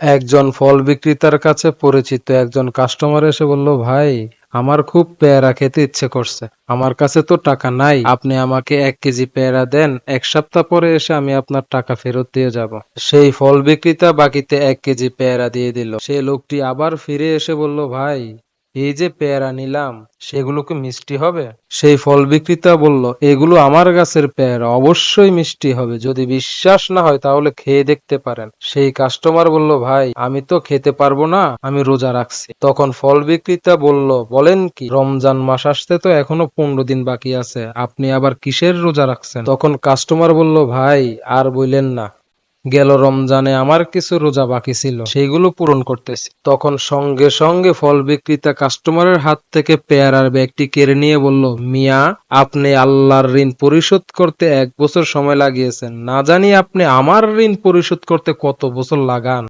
একজন ফল বিক্রেতার কাছে পরিচিত একজন কাস্টমার এসে বলল, ভাই, আমার খুব পেয়ারা খেতে ইচ্ছে করছে। আমার কাছে তো টাকা নাই। আপনি আমাকে এক কেজি পেয়ারা দেন। এক সপ্তাহ পরে এসে আমি আপনার টাকা ফেরত দিয়ে যাব। সেই ফল বিক্রেতা বাকিতে এক কেজি পেয়ারা দিয়ে দিল। সেই লোকটি আবার ফিরে এসে বলল, ভাই এই যে পেয়ারা নিলাম, সেগুলো কি মিষ্টি হবে? সেই ফল বিক্রেতা বলল, এগুলো আমার গাছের পেয়ারা, অবশ্যই মিষ্টি হবে। যদি বিশ্বাস না হয় তাহলে খেয়ে দেখতে পারেন। সেই কাস্টমার বলল, ভাই, আমি তো খেতে পারব না, আমি রোজা রাখছি। তখন ফল বিক্রেতা বলল, বলেন কি, রমজান মাস আসতে তো এখনও পনেরো দিন বাকি আছে, আপনি আবার কিসের রোজা রাখছেন? তখন কাস্টমার বলল, ভাই, আর বললেন না। গেল রমজানে আমার কিছু রোজা বাকি ছিল, সেইগুলো পূরণ করতেছি। তখন সঙ্গে সঙ্গে ফল বিক্রেতা কাস্টমারের হাত থেকে পেয়ারার ব্যাগটি কেড়ে নিয়ে বলল, মিয়া, আপনি আল্লাহর ঋণ পরিশোধ করতে এক বছর সময় লাগিয়েছেন। না জানি আপনি আমার ঋণ পরিশোধ করতে কত বছর লাগান?